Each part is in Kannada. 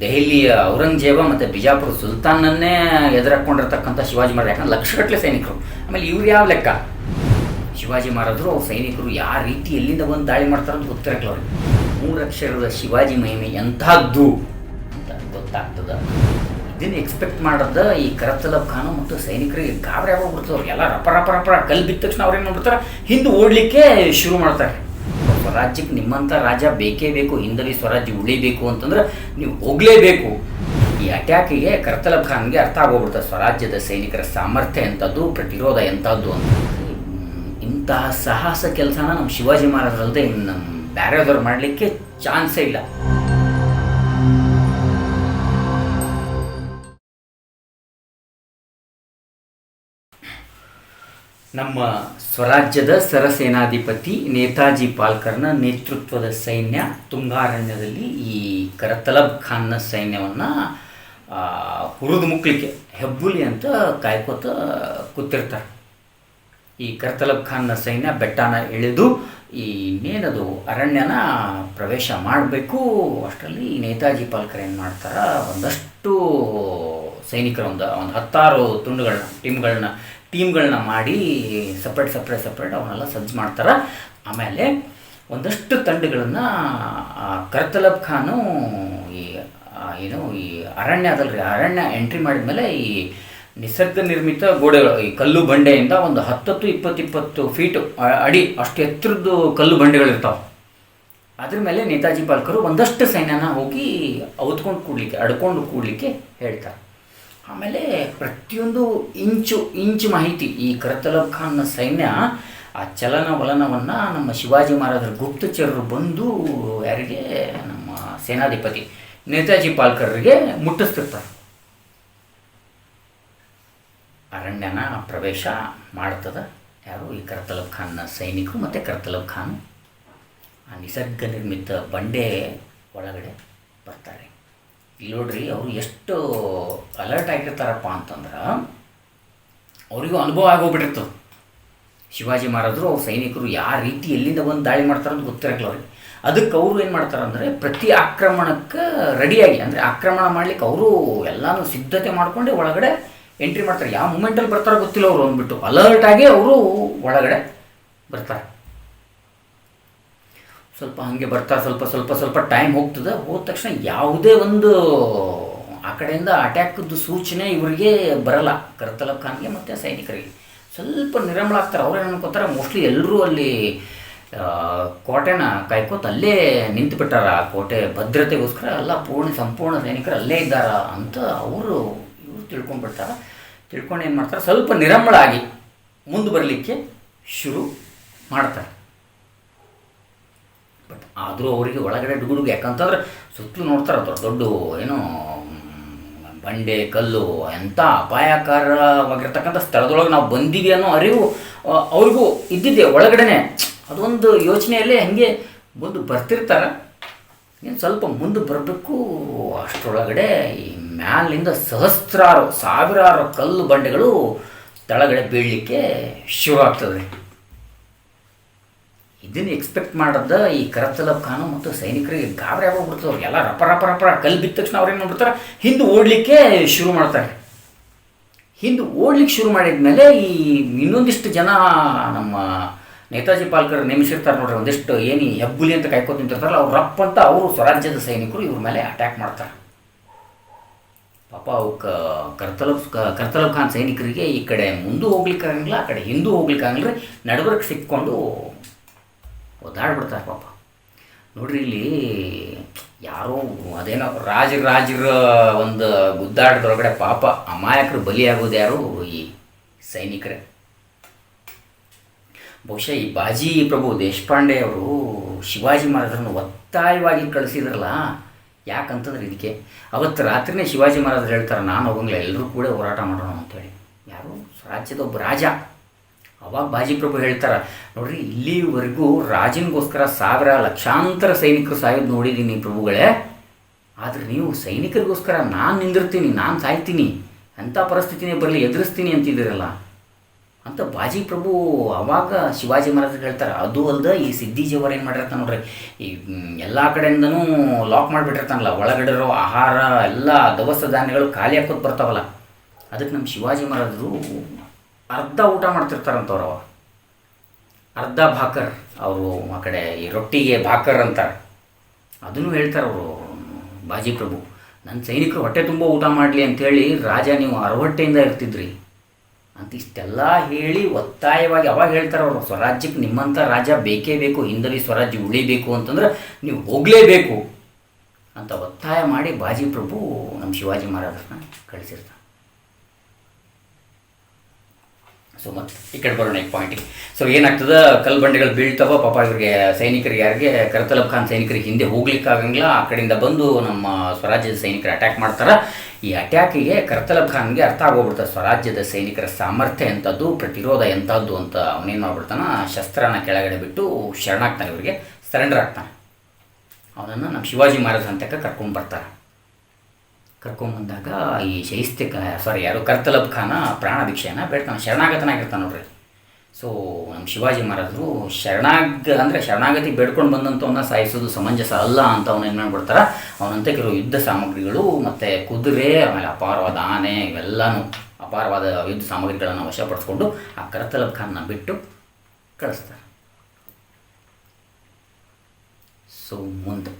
ದೆಹಲಿಯ ಔರಂಗಜೇಬ ಮತ್ತು ಬಿಜಾಪುರ ಸುಲ್ತಾನನ್ನೇ ಎದುರಾಕೊಂಡಿರ್ತಕ್ಕಂಥ ಶಿವಾಜಿ ಮಹಾರಾಜ. ಯಾಕಂದ್ರೆ ಲಕ್ಷಗಟ್ಟಲೆ ಸೈನಿಕರು. ಆಮೇಲೆ ಇವ್ರು ಯಾವ ಲೆಕ್ಕ? ಶಿವಾಜಿ ಮಹಾರಾಜರು ಅವ್ರ ಸೈನಿಕರು ಯಾವ ರೀತಿ ಎಲ್ಲಿಂದ ಬಂದು ದಾಳಿ ಮಾಡ್ತಾರೆ ಅಂತ ಗೊತ್ತಿರಕ್ಲ ಅವ್ರಿಗೆ ಮೂರಕ್ಷರದ ಶಿವಾಜಿ ಮಹಿಮೆ ಎಂಥದ್ದು ಅಂತ ಗೊತ್ತಾಗ್ತದ. ಇದನ್ನು ಎಕ್ಸ್ಪೆಕ್ಟ್ ಮಾಡದ ಈ ಕರತಲಬ್ ಖಾನು ಮತ್ತು ಸೈನಿಕರಿಗೆ ಗಾಬರಿ ಆಗೋಗ್ಬಿಡ್ತದೆ ಅವ್ರು ಎಲ್ಲ ರಪ ರಪ ರಪ ಬಿದ್ದ ತಕ್ಷಣ ಅವ್ರೇನು ಮಾಡ್ಬಿಡ್ತಾರೆ? ಹಿಂದೆ ಓಡಲಿಕ್ಕೆ ಶುರು ಮಾಡ್ತಾರೆ. ಸ್ವರಾಜ್ಯಕ್ಕೆ ನಿಮ್ಮಂಥ ರಾಜ ಬೇಕೇ ಬೇಕು, ಹಿಂದಲಿ ಸ್ವರಾಜ್ಯ ಉಳಿಬೇಕು ಅಂತಂದ್ರೆ ನೀವು ಹೋಗಲೇಬೇಕು. ಈ ಅಟ್ಯಾಕಿಗೆ ಕರ್ತಲಬ್ ಖಾನ್ಗೆ ಅರ್ಥ ಆಗೋಗ್ಬಿಡ್ತದೆ ಸ್ವರಾಜ್ಯದ ಸೈನಿಕರ ಸಾಮರ್ಥ್ಯ ಎಂಥದ್ದು, ಪ್ರತಿರೋಧ ಎಂಥದ್ದು ಅಂತ. ಇಂತಹ ಸಾಹಸ ಕೆಲಸನ ನಮ್ಮ ಶಿವಾಜಿ ಮಹಾರಾಜರಲ್ಲದೆ ಇನ್ನು ನಮ್ಮ ಬೇರೆಯವ್ರು ಮಾಡಲಿಕ್ಕೆ ಚಾನ್ಸೇ ಇಲ್ಲ. ನಮ್ಮ ಸ್ವರಾಜ್ಯದ ಸರಸೇನಾಧಿಪತಿ ನೇತಾಜಿ ಪಾಲ್ಕರ್ನ ನೇತೃತ್ವದ ಸೈನ್ಯ ತುಂಗಾರಣ್ಯದಲ್ಲಿ ಈ ಕರತಲಬ್ ಖಾನ್ನ ಸೈನ್ಯವನ್ನು ಹುರಿದು ಮುಕ್ಲಿಕ್ಕೆ, ಹೆಬ್ಬುಲಿ ಅಂತ ಕಾಯ್ಕೋತ ಕೂತಿರ್ತಾರೆ. ಈ ಕರತಲಬ್ ಖಾನ್ನ ಸೈನ್ಯ ಬೆಟ್ಟನ ಇಳಿದು ಈ ಇನ್ನೇನದು ಅರಣ್ಯನ ಪ್ರವೇಶ ಮಾಡಬೇಕು, ಅಷ್ಟರಲ್ಲಿ ನೇತಾಜಿ ಪಾಲ್ಕರ್ ಏನು ಮಾಡ್ತಾರೆ, ಒಂದಷ್ಟು ಸೈನಿಕರ, ಒಂದು ಒಂದು ಹತ್ತಾರು ತುಂಡುಗಳನ್ನ, ಟೀಮ್ಗಳನ್ನ ಟೀಮ್ಗಳನ್ನ ಮಾಡಿ ಸಪ್ರೇಟ್ ಸಪ್ರೇಟ್ ಸಪ್ರೇಟ್ ಅವನ್ನೆಲ್ಲ ಸಜ್ಜು ಮಾಡ್ತಾರೆ. ಆಮೇಲೆ ಒಂದಷ್ಟು ತಂಡಗಳನ್ನು ಕರ್ತಲಬ್ ಖಾನು ಈ ಏನು ಈ ಅರಣ್ಯ ಅದಲ್ರಿ, ಅರಣ್ಯ ಎಂಟ್ರಿ ಮಾಡಿದ ಮೇಲೆ ಈ ನಿಸರ್ಗ ನಿರ್ಮಿತ ಗೋಡೆಗಳು, ಈ ಕಲ್ಲು ಬಂಡೆಯಿಂದ ಒಂದು ಹತ್ತತ್ತು, ಇಪ್ಪತ್ತು ಇಪ್ಪತ್ತು ಫೀಟು ಅಡಿ ಅಷ್ಟು ಎತ್ತರದ್ದು ಕಲ್ಲು ಬಂಡೆಗಳಿರ್ತಾವೆ. ಅದ್ರ ಮೇಲೆ ನೇತಾಜಿ ಪಾಲ್ಕರು ಒಂದಷ್ಟು ಸೈನ್ಯನ ಹೋಗಿ ಅವತ್ಕೊಂಡು ಕೂಡ್ಲಿಕ್ಕೆ, ಅಡ್ಕೊಂಡು ಕೂಡ್ಲಿಕ್ಕೆ ಹೇಳ್ತಾರೆ. ಆಮೇಲೆ ಪ್ರತಿಯೊಂದು ಇಂಚು ಇಂಚು ಮಾಹಿತಿ ಈ ಕರತಲಬ್ ಖಾನ್ನ ಸೈನ್ಯ ಆ ಚಲನವಲನವನ್ನು ನಮ್ಮ ಶಿವಾಜಿ ಮಹಾರಾಜರ ಗುಪ್ತಚರರು ಬಂದು ಯಾರಿಗೆ? ನಮ್ಮ ಸೇನಾಧಿಪತಿ ನೇತಾಜಿ ಪಾಲ್ಕರ್ಗೆ ಮುಟ್ಟಿಸ್ತಿರ್ತಾರೆ. ಅರಣ್ಯನ ಪ್ರವೇಶ ಮಾಡ್ತದ ಯಾರು? ಈ ಕರ್ತಲಬ್ ಖಾನ್ನ ಸೈನಿಕರು ಮತ್ತು ಕರ್ತಲಬ್ ಖಾನ್. ಆ ನಿಸರ್ಗ ನಿರ್ಮಿತ ಬಂಡೆ ಒಳಗಡೆ ಬರ್ತಾರೆ. ಇಲ್ಲಿ ನೋಡ್ರಿ, ಅವರು ಎಷ್ಟು ಅಲರ್ಟ್ ಆಗಿರ್ತಾರಪ್ಪ ಅಂತಂದ್ರೆ, ಅವರಿಗೂ ಅನುಭವ ಆಗೋಗ್ಬಿಟ್ಟಿರ್ತದೆ ಶಿವಾಜಿ ಮಹಾರಾಜರು, ಅವ್ರ ಸೈನಿಕರು ಯಾವ ರೀತಿ ಎಲ್ಲಿಂದ ಬಂದು ದಾಳಿ ಮಾಡ್ತಾರೆ ಅಂತ ಗೊತ್ತಿರಕ್ಲ ಅವ್ರಿಗೆ. ಅದಕ್ಕೆ ಅವರು ಏನು ಮಾಡ್ತಾರೆ ಅಂದರೆ, ಪ್ರತಿ ಆಕ್ರಮಣಕ್ಕೆ ರೆಡಿಯಾಗಿ ಅಂದರೆ ಆಕ್ರಮಣ ಮಾಡ್ಲಿಕ್ಕೆ ಅವರು ಎಲ್ಲಾನು ಸಿದ್ಧತೆ ಮಾಡಿಕೊಂಡು ಒಳಗಡೆ ಎಂಟ್ರಿ ಮಾಡ್ತಾರೆ. ಯಾವ ಮೂಮೆಂಟಲ್ಲಿ ಬರ್ತಾರೋ ಗೊತ್ತಿಲ್ಲ ಅವರು ಅಂದ್ಬಿಟ್ಟು. ಅಲರ್ಟಾಗಿ ಅವರು ಒಳಗಡೆ ಬರ್ತಾರೆ. ಸ್ವಲ್ಪ ಹಾಗೆ ಬರ್ತಾ ಸ್ವಲ್ಪ ಸ್ವಲ್ಪ ಸ್ವಲ್ಪ ಟೈಮ್ ಹೋಗ್ತದೆ. ಹೋದ ತಕ್ಷಣ ಯಾವುದೇ ಒಂದು ಆ ಕಡೆಯಿಂದ ಅಟ್ಯಾಕ್ದು ಸೂಚನೆ ಇವರಿಗೆ ಬರಲ್ಲ. ಕರ್ತಲಬ್ ಖಾನ್ಗೆ ಮತ್ತು ಸೈನಿಕರಿಗೆ. ಸ್ವಲ್ಪ ನಿರಮಳ ಆಗ್ತಾರೆ. ಅವ್ರು ಏನು ಅನ್ಕೋತಾರೆ ಮೋಸ್ಟ್ಲಿ ಎಲ್ಲರೂ ಅಲ್ಲಿ ಕೋಟೆನ ಕಾಯ್ಕೋತ ಅಲ್ಲೇ ನಿಂತು ಬಿಟ್ಟಾರ ಆ ಕೋಟೆ ಭದ್ರತೆಗೋಸ್ಕರ ಎಲ್ಲ ಪೂರ್ಣ ಸಂಪೂರ್ಣ ಸೈನಿಕರು ಅಲ್ಲೇ ಇದ್ದಾರ ಅಂತ ಅವರು, ಇವರು ತಿಳ್ಕೊಂಡ್ಬಿಡ್ತಾರೆ. ತಿಳ್ಕೊಂಡು ಏನು ಮಾಡ್ತಾರೆ? ಸ್ವಲ್ಪ ನಿರಮಳ ಆಗಿ ಮುಂದೆ ಬರಲಿಕ್ಕೆ ಶುರು ಮಾಡ್ತಾರೆ. ಆದರೂ ಅವರಿಗೆ ಒಳಗಡೆ ಡುಗುಡುಗು ಯಾಕಂತಂದ್ರೆ ಸುತ್ತಲೂ ನೋಡ್ತಾರೆ ದೊಡ್ಡ ದೊಡ್ಡ ಏನು ಬಂಡೆ, ಕಲ್ಲು ಎಂಥ ಅಪಾಯಕರವಾಗಿರ್ತಕ್ಕಂಥ ಸ್ಥಳದೊಳಗೆ ನಾವು ಬಂದೀವಿ ಅನ್ನೋ ಅರಿವು ಅವ್ರಿಗೂ ಇದ್ದಿದ್ದೆ ಒಳಗಡೆನೆ. ಅದೊಂದು ಯೋಚನೆಯಲ್ಲೇ ಹಾಗೆ ಬಂದು ಬರ್ತಿರ್ತಾರೆ. ಏನು ಸ್ವಲ್ಪ ಮುಂದೆ ಬರಬೇಕು, ಅಷ್ಟರೊಳಗಡೆ ಈ ಮ್ಯಾಲಿಂದ ಸಹಸ್ರಾರು, ಸಾವಿರಾರು ಕಲ್ಲು ಬಂಡೆಗಳು ತಳಗಡೆ ಬೀಳಲಿಕ್ಕೆ ಶುರು ಆಗ್ತದೆ. ಇದನ್ನು ಎಕ್ಸ್ಪೆಕ್ಟ್ ಮಾಡದ ಈ ಕರತಲಬ್ ಖಾನು ಮತ್ತು ಸೈನಿಕರಿಗೆ ಗಾಬರಿ ಆಗೋಗ್ಬಿಡ್ತದೆ ಅವ್ರಿಗೆಲ್ಲ ರಪ ರಪ ರಪ ಕಲ್ಲು ಬಿದ್ದ ತಕ್ಷಣ ಅವ್ರು ಏನು ಮಾಡ್ಬಿಡ್ತಾರೆ? ಹಿಂದೆ ಓಡಲಿಕ್ಕೆ ಶುರು ಮಾಡ್ತಾರೆ. ಹಿಂದೆ ಓಡ್ಲಿಕ್ಕೆ ಶುರು ಮಾಡಿದ ಮೇಲೆ ಈ ಇನ್ನೊಂದಿಷ್ಟು ಜನ ನಮ್ಮ ನೇತಾಜಿ ಪಾಲ್ಕರ್ ನೇಮಿಸಿರ್ತಾರೆ ನೋಡ್ರಿ, ಒಂದಿಷ್ಟು ಏನು ಹೆಬ್ಬುಲಿ ಅಂತ ಕಾಯ್ಕೋತ ನಿಂತಿರ್ತಾರಲ್ಲ, ಅವ್ರು ರಪ್ಪ ಅಂತ ಅವರು ಸ್ವರಾಜ್ಯದ ಸೈನಿಕರು ಇವ್ರ ಮೇಲೆ ಅಟ್ಯಾಕ್ ಮಾಡ್ತಾರೆ. ಪಾಪ ಅವು ಕರ್ತಲಬ್ ಕರ್ತಲಬ್ ಖಾನ್ ಸೈನಿಕರಿಗೆ ಈ ಕಡೆ ಮುಂದೂ ಹೋಗ್ಲಿಕ್ಕಾಗಂಗಿಲ್ಲ ಆ ಕಡೆ ಹಿಂದೂ ಹೋಗ್ಲಿಕ್ಕಾಗಲ್ಲ ನಡುವರ್ಗೆ ಸಿಕ್ಕೊಂಡು ಒದ್ದಾಡ್ಬಿಡ್ತಾರೆ ಪಾಪ. ನೋಡ್ರಿ ಇಲ್ಲಿ ಯಾರೋ ಅದೇನೋ ರಾಜ ರಾಜರ ಒಂದು ಗುದ್ದಾಟದೊಳಗಡೆ ಪಾಪ ಅಮಾಯಕರು ಬಲಿಯಾಗೋದು ಯಾರು ಈ ಸೈನಿಕರೇ. ಬಹುಶಃ ಈ ಬಾಜಿ ಪ್ರಭು ದೇಶಪಾಂಡೆ ಅವರು ಶಿವಾಜಿ ಮಹಾರಾಜರನ್ನು ಒತ್ತಾಯವಾಗಿ ಕಳಿಸಿದ್ರಲ್ಲ, ಯಾಕಂತಂದ್ರೆ ಇದಕ್ಕೆ ಅವತ್ತು ರಾತ್ರಿನೇ ಶಿವಾಜಿ ಮಹಾರಾಜರು ಹೇಳ್ತಾರೆ, ನಾನು ಹೋಗಂಗಿಲ್ಲ ಎಲ್ಲರೂ ಕೂಡ ಹೋರಾಟ ಮಾಡೋಣ ಅಂತೇಳಿ. ಯಾರು? ರಾಜ್ಯದ ಒಬ್ಬ ರಾಜ. ಅವಾಗ ಬಾಜಿ ಪ್ರಭು ಹೇಳ್ತಾರೆ, ನೋಡ್ರಿ ಇಲ್ಲಿವರೆಗೂ ರಾಜನಿಗೋಸ್ಕರ ಸಾವಿರ ಲಕ್ಷಾಂತರ ಸೈನಿಕರು ಸಾಯೋದು ನೋಡಿದ್ದೀನಿ ಪ್ರಭುಗಳೇ. ಆದರೆ ನೀವು ಸೈನಿಕರಿಗೋಸ್ಕರ ನಾನು ನಿಂದಿರ್ತೀನಿ, ನಾನು ಸಾಯ್ತೀನಿ ಅಂಥ ಪರಿಸ್ಥಿತಿನೇ ಬರಲಿ, ಎದುರಿಸ್ತೀನಿ ಅಂತಿದ್ದೀರಲ್ಲ. ಅಂತ ಬಾಜಿ ಪ್ರಭು ಅವಾಗ ಶಿವಾಜಿ ಮಹಾರಾಜರು ಹೇಳ್ತಾರೆ, ಅದು ಅಲ್ಲದೆ ಈ ಸಿದ್ದಿಜಿಯವರು ಏನು ಮಾಡಿರ್ತಾನೆ ನೋಡ್ರಿ, ಈ ಎಲ್ಲ ಕಡೆಯಿಂದನೂ ಲಾಕ್ ಮಾಡಿಬಿಟ್ಟಿರ್ತಾನಲ್ಲ ಒಳಗಡೆ ಇರೋ ಆಹಾರ, ಎಲ್ಲ ದವಸ ಧಾನ್ಯಗಳು ಖಾಲಿ ಹಾಕೋದು ಬರ್ತಾವಲ್ಲ. ಅದಕ್ಕೆ ನಮ್ಮ ಶಿವಾಜಿ ಮಹಾರಾಜರು ಅರ್ಧ ಊಟ ಮಾಡ್ತಿರ್ತಾರಂತವ್ರವ ಅರ್ಧ ಭಾಕರ್, ಅವರು ಆ ಕಡೆ ಈ ರೊಟ್ಟಿಗೆ ಭಾಕರ್ ಅಂತಾರೆ. ಅದನ್ನು ಹೇಳ್ತಾರೆ ಅವರು, ಬಾಜಿ ಪ್ರಭು. ನನ್ನ ಸೈನಿಕರು ಹೊಟ್ಟೆ ತುಂಬ ಊಟ ಮಾಡಲಿ ಅಂಥೇಳಿ ರಾಜ ನೀವು ಅರವಟ್ಟೆಯಿಂದ ಇರ್ತಿದ್ರಿ ಅಂತ ಇಷ್ಟೆಲ್ಲ ಹೇಳಿ ಒತ್ತಾಯವಾಗಿ ಅವಾಗ ಹೇಳ್ತಾರೆ ಅವರು, ಸ್ವರಾಜ್ಯಕ್ಕೆ ನಿಮ್ಮಂಥ ರಾಜ ಬೇಕೇ ಬೇಕು, ಹಿಂದಲಿ ಸ್ವರಾಜ್ಯ ಉಳಿಬೇಕು ಅಂತಂದ್ರೆ ನೀವು ಹೋಗಲೇಬೇಕು ಅಂತ ಒತ್ತಾಯ ಮಾಡಿ ಬಾಜಿ ಪ್ರಭು ನಮ್ಮ ಶಿವಾಜಿ ಮಹಾರಾಜರನ್ನ ಕಳಿಸಿರ್ತಾನೆ. ಸೊ ಮತ್ತು ಈ ಕಡೆ ಬರೋಣ ಈ ಪಾಯಿಂಟಿಗೆ ಸೊ ಏನಾಗ್ತದೆ? ಕಲ್ಲು ಬಂಡೆಗಳು ಬೀಳ್ತಾವ, ಪಾಪ ಇವರಿಗೆ ಸೈನಿಕರಿಗೆ ಯಾರಿಗೆ? ಕರತಲಬ್ ಖಾನ್ ಸೈನಿಕರಿಗೆ ಹಿಂದೆ ಹೋಗ್ಲಿಕ್ಕಾಗಂಗಿಲ್ಲ. ಆ ಕಡೆಯಿಂದ ಬಂದು ನಮ್ಮ ಸ್ವರಾಜ್ಯದ ಸೈನಿಕರು ಅಟ್ಯಾಕ್ ಮಾಡ್ತಾರೆ. ಈ ಅಟ್ಯಾಕಿಗೆ ಕರ್ತಲಬ್ ಖಾನ್ಗೆ ಅರ್ಥ ಆಗೋಗ್ಬಿಡ್ತದೆ ಸ್ವರಾಜ್ಯದ ಸೈನಿಕರ ಸಾಮರ್ಥ್ಯ ಎಂಥದ್ದು, ಪ್ರತಿರೋಧ ಎಂಥದ್ದು ಅಂತ ಅವನೇನು ಮಾಡ್ಬಿಡ್ತಾನೆ? ಶಸ್ತ್ರನ ಕೆಳಗಡೆ ಬಿಟ್ಟು ಶರಣಾಗ್ತಾನೆ ಇವರಿಗೆ. ಸರೆಂಡರ್ ಆಗ್ತಾನೆ. ಅವನನ್ನು ನಮ್ಮ ಶಿವಾಜಿ ಮಹಾರಾಜ ಅಂತಕ್ಕೆ ಕರ್ಕೊಂಡು ಬರ್ತಾರೆ. ಕರ್ಕೊಂಬಂದಾಗ ಈ ಶೈಸ್ತಿಕ ಸಾರಿ ಯಾರು ಕರ್ತಲಬ್ ಖಾನ ಪ್ರಾಣ ಭಿಕ್ಷೆಯನ್ನು ಬೇಡ್ತಾನೆ, ಶರಣಾಗತನಾಗಿರ್ತಾನೆ ನೋಡ್ರಿ. ಸೊ ನಮ್ಮ ಶಿವಾಜಿ ಮಹಾರಾಜರು ಶರಣಾಗ, ಅಂದರೆ ಶರಣಾಗತಿ ಬೇಡ್ಕೊಂಡು ಬಂದಂಥವನ್ನ ಸಾಯಿಸೋದು ಸಮಂಜಸ ಅಲ್ಲ ಅಂತ ಅವನು ಏನು ಮಾಡ್ಬಿಡ್ತಾರೆ? ಅವನಂತೆ ಕೆಲವು ಯುದ್ಧ ಸಾಮಗ್ರಿಗಳು ಮತ್ತು ಕುದುರೆ, ಆಮೇಲೆ ಅಪಾರವಾದ ಆನೆ ಇವೆಲ್ಲನೂ, ಅಪಾರವಾದ ಯುದ್ಧ ಸಾಮಗ್ರಿಗಳನ್ನು ವಶಪಡಿಸ್ಕೊಂಡು ಆ ಕರ್ತಲಬ್ ಬಿಟ್ಟು ಕಳಿಸ್ತಾರೆ. ಸೊ ಮುಂದೆ.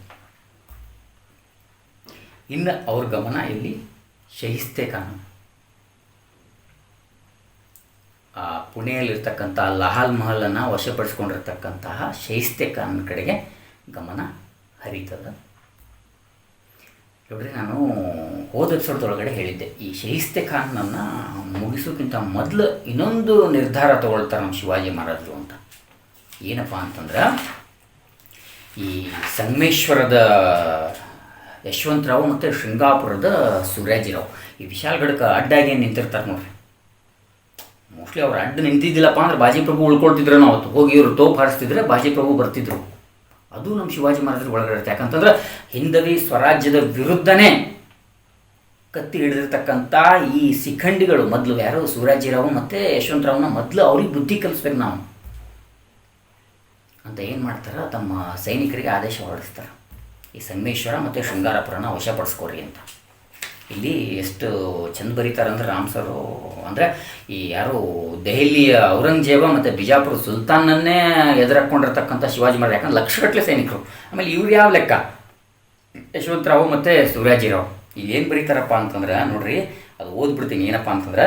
ಇನ್ನು ಅವ್ರ ಗಮನ ಇಲ್ಲಿ ಶಹಿಸ್ತೆ ಖಾನ್ ಆ ಪುಣೆಯಲ್ಲಿರ್ತಕ್ಕಂಥ ಲಹಾಲ್ ಮಹಲನ್ನು ವಶಪಡಿಸ್ಕೊಂಡಿರ್ತಕ್ಕಂತಹ ಶಹಿಸ್ತೆ ಖಾನ್ ಕಡೆಗೆ ಗಮನ ಹರಿತದ. ನೋಡ್ರಿ, ನಾನು ಹೋದ ಎಪಿಸೋಡ್ದೊಳಗಡೆ ಹೇಳಿದ್ದೆ, ಈ ಶಹಿಸ್ತೆ ಖಾನ್ನನ್ನು ಮುಗಿಸೋಕ್ಕಿಂತ ಮೊದಲು ಇನ್ನೊಂದು ನಿರ್ಧಾರ ತಗೊಳ್ತಾರೆ ನಮ್ಮ ಶಿವಾಜಿ ಮಹಾರಾಜರು ಅಂತ. ಏನಪ್ಪ ಅಂತಂದ್ರೆ, ಈ ಸಂಗಮೇಶ್ವರದ ಯಶವಂತರಾವ್ ಮತ್ತು ಶೃಂಗಾಪುರದ ಸೂರ್ಯಾಜಿರಾವ್ ಈ ವಿಶಾಲ್ ಗಡಕ ಅಡ್ಡಾಗಿ ನಿಂತಿರ್ತಾರೆ ನೋಡ್ರಿ. ಮೋಸ್ಟ್ಲಿ ಅವ್ರು ಅಡ್ಡ ನಿಂತಿದ್ದಿಲ್ಲಪ್ಪ ಅಂದ್ರೆ ಬಾಜಿಪ್ರಭು ಉಳ್ಕೊಳ್ತಿದ್ರು ನಾವು ಅವತ್ತು ಹೋಗಿ ಇವರು ತೋಪ್ ಹಾರಿಸ್ತಿದ್ರೆ ಬಾಜಿಪ್ರಭು ಬರ್ತಿದ್ರು. ಅದು ನಮ್ಮ ಶಿವಾಜಿ ಮಹಾರಾಜರು ಒಳಗಡೆ ಇರುತ್ತೆ. ಯಾಕಂತಂದ್ರೆ ಹಿಂದವಿ ಸ್ವರಾಜ್ಯದ ವಿರುದ್ಧನೇ ಕತ್ತಿ ಹಿಡಿದಿರ್ತಕ್ಕಂಥ ಈ ಸಿಖಂಡಿಗಳು. ಮೊದಲು ಯಾರು? ಸೂರ್ಯಾಜಿರಾವ್ ಮತ್ತು ಯಶವಂತರಾವ್ನ ಮೊದಲು ಅವ್ರಿಗೆ ಬುದ್ಧಿ ಕಲಿಸ್ಬೇಕು ನಾವು. ಅಂತ ಏನು ಮಾಡ್ತಾರೆ? ತಮ್ಮ ಸೈನಿಕರಿಗೆ ಆದೇಶ ಹೊರಡಿಸ್ತಾರೆ. ಈ ಸಂಗಮೇಶ್ವರ ಮತ್ತು ಶೃಂಗಾರಪುರನ ವಶಪಡಿಸ್ಕೊಡ್ರಿ ಅಂತ. ಇಲ್ಲಿ ಎಷ್ಟು ಚಂದ ಬರೀತಾರೆ ಅಂದ್ರೆ ರಾಮ್ ಸರು, ಅಂದರೆ ಈ ಯಾರು ದೆಹಲಿಯ ಔರಂಗಜೇಬ ಮತ್ತು ಬಿಜಾಪುರ ಸುಲ್ತಾನನ್ನೇ ಎದುರಾಕೊಂಡಿರ್ತಕ್ಕಂಥ ಶಿವಾಜಿ ಮಹಾರಾಜ್ ಯಾಕಂದ್ರೆ ಲಕ್ಷಗಟ್ಟಲೆ ಸೈನಿಕರು. ಆಮೇಲೆ ಇವ್ರು ಯಾವ ಲೆಕ್ಕ? ಯಶವಂತರಾವ್ ಮತ್ತು ಸೂರ್ಯಾಜಿರಾವ್. ಏನು ಬರೀತಾರಪ್ಪ ಅಂತಂದ್ರೆ, ನೋಡ್ರಿ, ಅದು ಓದ್ಬಿಡ್ತೀನಿ, ಏನಪ್ಪ ಅಂತಂದ್ರೆ,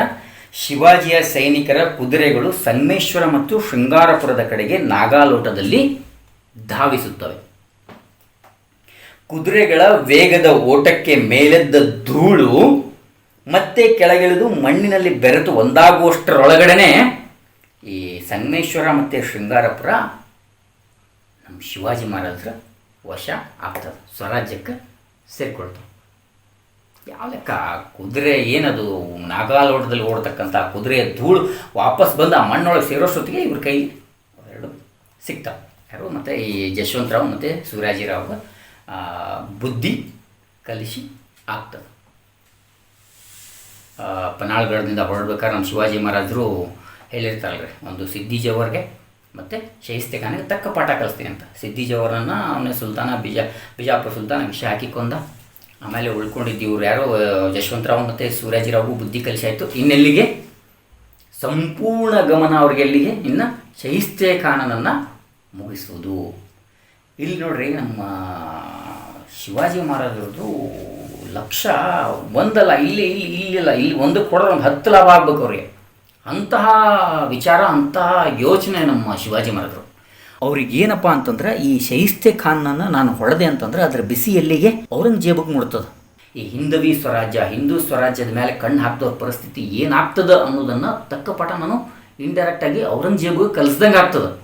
ಶಿವಾಜಿಯ ಸೈನಿಕರ ಕುದುರೆಗಳು ಸಂಗಮೇಶ್ವರ ಮತ್ತು ಶೃಂಗಾರಪುರದ ಕಡೆಗೆ ನಾಗಾಲೋಟದಲ್ಲಿ ಧಾವಿಸುತ್ತವೆ. ಕುದುರೆಗಳ ವೇಗದ ಓಟಕ್ಕೆ ಮೇಲೆದ್ದ ಧೂಳು ಮತ್ತೆ ಕೆಳಗಿಳಿದು ಮಣ್ಣಿನಲ್ಲಿ ಬೆರೆತು ಒಂದಾಗುವಷ್ಟರೊಳಗಡೆನೆ ಈ ಸಂಗಮೇಶ್ವರ ಮತ್ತು ಶೃಂಗಾರಪುರ ನಮ್ಮ ಶಿವಾಜಿ ಮಹಾರಾಜರ ವಶ ಆಗ್ತದೆ, ಸ್ವರಾಜ್ಯಕ್ಕೆ ಸೇರಿಕೊಳ್ತವೆ ಯಾವ ಲೆಕ್ಕ? ಕುದುರೆ ಏನದು? ನಾಗಾಲೋಟದಲ್ಲಿ ಓಡ್ತಕ್ಕಂಥ ಕುದುರೆಯ ಧೂಳು ವಾಪಸ್ ಬಂದು ಆ ಮಣ್ಣೊಳಗೆ ಸೇರೋಷ್ಟೊತ್ತಿಗೆ ಇವ್ರ ಕೈ ಎರಡು ಸಿಗ್ತಾವೆ. ಯಾರು? ಮತ್ತು ಈ ಜಶವಂತರಾವ್ ಮತ್ತು ಸೂರ್ಯಾಜಿರಾವ್ ಬುದ್ಧಿ ಕಲಿಸಿ ಆಗ್ತದೆ. ಪನಾಳ್ಗಡದಿಂದ ಹೊರಡ್ಬೇಕಾದ್ರೆ ನಮ್ಮ ಶಿವಾಜಿ ಮಹಾರಾಜರು ಹೇಳಿರ್ತಾರಲ್ರಿ, ಒಂದು ಸಿದ್ದಿಜವರ್ಗೆ ಮತ್ತು ಶೈಸ್ತೆ ಖಾನಿಗೆ ತಕ್ಕ ಪಾಠ ಕಲಿಸ್ತೀನಿ ಅಂತ. ಸಿದ್ದಿಜವರನ್ನು ಅವನೇ ಸುಲ್ತಾನ ಬಿಜಾ, ಬಿಜಾಪುರ ಸುಲ್ತಾನ ವಿಷ ಹಾಕಿಕೊಂಡ, ಆಮೇಲೆ ಉಳ್ಕೊಂಡಿದ್ದು ಇವ್ರು ಯಾರು ಯಶವಂತರಾವ್ ಮತ್ತು ಸೂರ್ಯಾಜಿರಾವ್ಗೂ ಬುದ್ಧಿ ಕಲಿಸಾಯಿತು ಇನ್ನೆಲ್ಲಿಗೆ? ಸಂಪೂರ್ಣ ಗಮನ ಅವ್ರಿಗೆ ಎಲ್ಲಿಗೆ? ಇನ್ನು ಶೈಸ್ತೆ ಖಾನನನ್ನು ಮುಗಿಸುವುದು ಇಲ್ಲಿ ನೋಡ್ರಿ ನಮ್ಮ ಶಿವಾಜಿ ಮಹಾರಾಜರದು ಲಕ್ಷ, ಒಂದಲ್ಲ, ಇಲ್ಲಿ ಇಲ್ಲಿ, ಇಲ್ಲಿಲ್ಲ, ಇಲ್ಲಿ ಒಂದು ಕೊಡೋರು ಒಂದು ಹತ್ತು ಲಾಭ ಆಗ್ಬೇಕು ಅವ್ರಿಗೆ. ಅಂತಹ ವಿಚಾರ, ಅಂತಹ ಯೋಚನೆ ನಮ್ಮ ಶಿವಾಜಿ ಮಹಾರಾಜರು. ಅವ್ರಿಗೆ ಏನಪ್ಪ ಅಂತಂದ್ರೆ, ಈ ಶೈಸ್ತೆ ಖಾನ್ನನ್ನು ನಾನು ಹೊಡೆದೆ ಅಂತಂದ್ರೆ, ಅದರ ಬಿಸಿ ಎಲ್ಲಿಗೆ ಔರಂಗಜೇಬಿಗೆ ಮುಡ್ತದೆ ಈ ಹಿಂದವಿ ಸ್ವರಾಜ್ಯ, ಹಿಂದೂ ಸ್ವರಾಜ್ಯದ ಮೇಲೆ ಕಣ್ಣು ಹಾಕ್ದವ್ರ ಪರಿಸ್ಥಿತಿ ಏನಾಗ್ತದೆ ಅನ್ನೋದನ್ನು ತಕ್ಕ ಪಾಠ ನಾನು ಇಂಡೈರೆಕ್ಟಾಗಿ ಔರಂಗಜೇಬಿಗೆ ಕಲಿಸ್ದಂಗೆ ಆಗ್ತದೆ.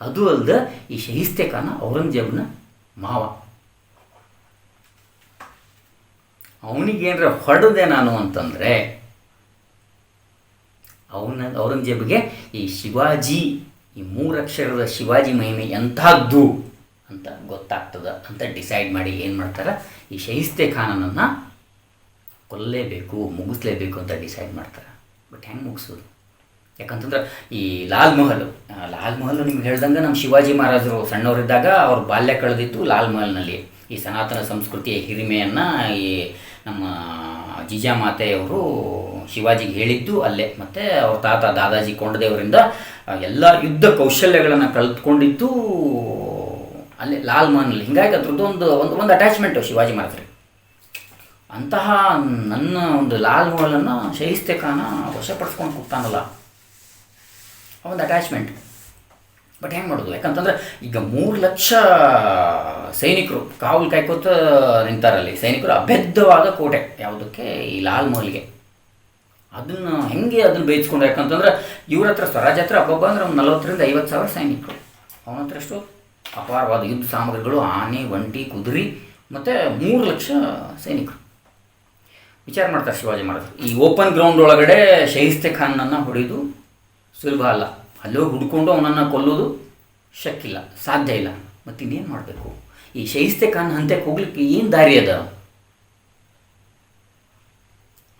ಅದು ಅಲ್ಲದೆ ಈ ಶಹಿಸ್ತೆ ಖಾನ ಔರಂಗಜೇಬನ ಮಾವ. ಅವನಿಗೇನ್ರ ಹೊಡೆದೆ ನಾನು ಅಂತಂದರೆ, ಅವನ, ಔರಂಗಜೇಬಿಗೆ ಈ ಶಿವಾಜಿ, ಈ ಮೂರಕ್ಷರದ ಶಿವಾಜಿ ಮಹಿಮೆ ಎಂಥದ್ದು ಅಂತ ಗೊತ್ತಾಗ್ತದ ಅಂತ ಡಿಸೈಡ್ ಮಾಡಿ ಏನು ಮಾಡ್ತಾರೆ? ಈ ಶಹಿಸ್ತೆ ಖಾನನನ್ನು ಕೊಲ್ಲಲೇಬೇಕು ಮುಗಿಸ್ಲೇಬೇಕು ಅಂತ ಡಿಸೈಡ್ ಮಾಡ್ತಾರೆ. ಬಟ್ ಹೆಂಗೆ ಮುಗಿಸೋದು? ಯಾಕಂತಂದ್ರೆ ಈ ಲಾಲ್ ಮಹಲ್ ಲಾಲ್ ಮಹಲ್ ನಿಮ್ಗೆ ಹೇಳ್ದಂಗೆ ನಮ್ಮ ಶಿವಾಜಿ ಮಹಾರಾಜರು ಸಣ್ಣವರಿದ್ದಾಗ ಅವ್ರ ಬಾಲ್ಯ ಕಳೆದಿತ್ತು ಲಾಲ್ ಮಹಲ್ನಲ್ಲಿ ಈ ಸನಾತನ ಸಂಸ್ಕೃತಿಯ ಹಿರಿಮೆಯನ್ನು ಈ ನಮ್ಮ ಜಿಜಾಮಾತೆಯವರು ಶಿವಾಜಿಗೆ ಹೇಳಿದ್ದು ಅಲ್ಲೇ. ಮತ್ತು ಅವ್ರ ತಾತ ದಾದಾಜಿ ಕೊಂಡದೇವರಿಂದ ಎಲ್ಲ ಯುದ್ಧ ಕೌಶಲ್ಯಗಳನ್ನು ಕಲ್ತ್ಕೊಂಡಿದ್ದು ಅಲ್ಲೇ, ಲಾಲ್ ಮಹನಲ್ಲಿ ಹಿಂಗಾಗಿ ಅದ್ರದ್ದು ಒಂದು ಒಂದು ಒಂದು ಅಟ್ಯಾಚ್ಮೆಂಟು ಶಿವಾಜಿ ಮಹಾರಾಜರಿಗೆ. ಅಂತಹ ನನ್ನ ಒಂದು ಲಾಲ್ ಮಹಲನ್ನು ಶಹಿಸ್ತೆ ಖಾನ ವಶಪಡಿಸ್ಕೊಂಡು ಒಂದು ಅಟ್ಯಾಚ್ಮೆಂಟ್ ಬಟ್ ಹೆಂಗೆ ಮಾಡೋದು? ಯಾಕಂತಂದ್ರೆ ಈಗ ಮೂರು ಲಕ್ಷ ಸೈನಿಕರು ಕಾವಲು ಕಾಯ್ಕೋತ ನಿಂತಾರಲ್ಲಿ. ಸೈನಿಕರು ಅಭೇದ್ಯವಾದ ಕೋಟೆ ಯಾವುದಕ್ಕೆ? ಈ ಲಾಲ್ ಮಹಲ್ಗೆ. ಅದನ್ನು ಹೆಂಗೆ ಅದನ್ನು ಬೇಯಿಸ್ಕೊಂಡು ಯಾಕಂತಂದ್ರೆ ಇವ್ರ ಹತ್ರ ಸ್ವರಾಜ್ ಹತ್ರ ಅಬ್ಬಬ್ಬ ಅಂದ್ರೆ ಒಂದು ನಲವತ್ತರಿಂದ ಐವತ್ತು ಸಾವಿರ ಸೈನಿಕರು. ಅವನ ಹತ್ರ ಅಪಾರವಾದ ಯುದ್ಧ ಸಾಮಗ್ರಿಗಳು, ಆನೆ, ಒಂಟಿ, ಕುದುರೆ, ಮತ್ತು ಮೂರು ಲಕ್ಷ ಸೈನಿಕರು. ವಿಚಾರ ಮಾಡ್ತಾರೆ ಶಿವಾಜಿ ಮಹಾರಾಜರು ಈ ಓಪನ್ ಗ್ರೌಂಡ್ ಒಳಗಡೆ ಶಹಿಸ್ತೆ ಖಾನ್ನನ್ನು ಹೊಡೆದು ಸುಲಭ ಅಲ್ಲ. ಅಲ್ಲೋಗಿ ಹುಡ್ಕೊಂಡು ಅವನನ್ನು ಕೊಲ್ಲೋದು ಶಕ್ಕಿಲ್ಲ, ಸಾಧ್ಯ ಇಲ್ಲ. ಮತ್ತು ಇನ್ನೇನು ಮಾಡಬೇಕು? ಈ ಶೈಸ್ತೆ ಖಾನ್ ಹಂತಕ್ಕೆ ಹೋಗ್ಲಿಕ್ಕೆ ಏನು ದಾರಿ ಅದ?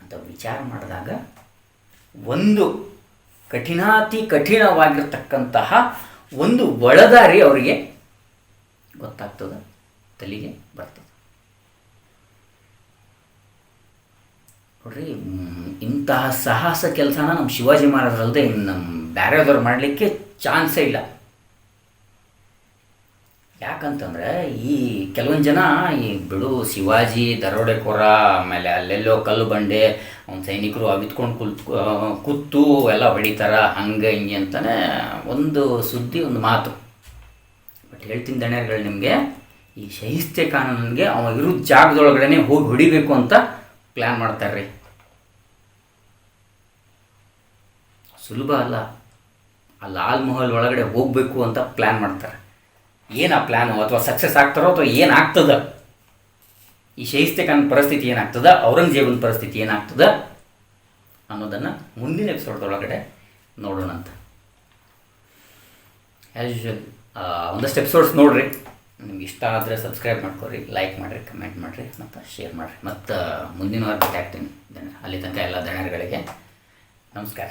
ಅಂತ ವಿಚಾರ ಮಾಡಿದಾಗ ಒಂದು ಕಠಿಣಾತಿ ಕಠಿಣವಾಗಿರ್ತಕ್ಕಂತಹ ಒಂದು ಒಳದಾರಿ ಅವರಿಗೆ ಗೊತ್ತಾಗ್ತದೆ, ತಲೆಗೆ ಬರ್ತದೆ. ನೋಡ್ರಿ ಇಂತಹ ಸಾಹಸ ಕೆಲಸನ ನಮ್ಮ ಶಿವಾಜಿ ಮಹಾರಾಜರಲ್ಲದೆ ನಮ್ಮ ಬೇರೆದವ್ರು ಮಾಡಲಿಕ್ಕೆ ಚಾನ್ಸೇ ಇಲ್ಲ. ಯಾಕಂತಂದರೆ ಈ ಕೆಲವೊಂದು ಜನ ಈ ಬಿಡು ಶಿವಾಜಿ, ದರೋಡೆಕೋರ, ಆಮೇಲೆ ಅಲ್ಲೆಲ್ಲೋ ಕಲ್ಲು ಬಂಡೆ ಅವ್ನ ಸೈನಿಕರು ಅವಿತ್ಕೊಂಡು ಕುಲ್ತ್ ಕುತ್ತು ಎಲ್ಲ ಹೊಡಿತಾರ, ಹಂಗೆ ಹಿಂಗೆ ಅಂತಲೇ ಒಂದು ಸುದ್ದಿ, ಒಂದು ಮಾತು. ಬಟ್ ಹೇಳ್ತೀನಿ ದಣ್ಯರುಗಳು ನಿಮಗೆ, ಈ ಶಹಿಸ್ತೆ ಕಾನೂನಿಗೆ ಅವ ಇರೋ ಜಾಗದೊಳಗಡೆ ಹೋಗಿ ಹೊಡಿಬೇಕು ಅಂತ ಪ್ಲ್ಯಾನ್ ಮಾಡ್ತಾರೆ ಸುಲಭ ಅಲ್ಲ. ಆ ಲಾಲ್ ಮಹಲ್ ಒಳಗಡೆ ಹೋಗಬೇಕು ಅಂತ ಪ್ಲ್ಯಾನ್ ಮಾಡ್ತಾರೆ. ಏನು ಆ ಪ್ಲ್ಯಾನು ಅಥವಾ ಸಕ್ಸಸ್ ಆಗ್ತಾರೋ ಅಥವಾ ಏನಾಗ್ತದ ಈ ಶಹಿಸ್ತೆ ಖಾನ್ ಪರಿಸ್ಥಿತಿ ಏನಾಗ್ತದ ಔರಂಗಜೇಬನ ಪರಿಸ್ಥಿತಿ ಏನಾಗ್ತದ ಅನ್ನೋದನ್ನು ಮುಂದಿನ ಎಪಿಸೋಡ್ದೊಳಗಡೆ ನೋಡೋಣ ಅಂತ. ಆ್ಯಸ್ ಯೂಶಲ್ ಒಂದಷ್ಟು ಎಪಿಸೋಡ್ಸ್ ನೋಡ್ರಿ. ನಿಮ್ಗೆ ಇಷ್ಟ ಆದರೆ ಸಬ್ಸ್ಕ್ರೈಬ್ ಮಾಡ್ಕೊರಿ ಲೈಕ್ ಮಾಡಿರಿ ಕಮೆಂಟ್ ಮಾಡಿರಿ, ಮತ್ತು ಶೇರ್ ಮಾಡಿರಿ. ಮತ್ತು, ಮುಂದಿನ ವಾರ ಭೇಟಿ ಆಗ್ತೀನಿ. ಅಲ್ಲಿ ತನಕ ಎಲ್ಲ ದಣರುಗಳಿಗೆ ನಮಸ್ಕಾರ.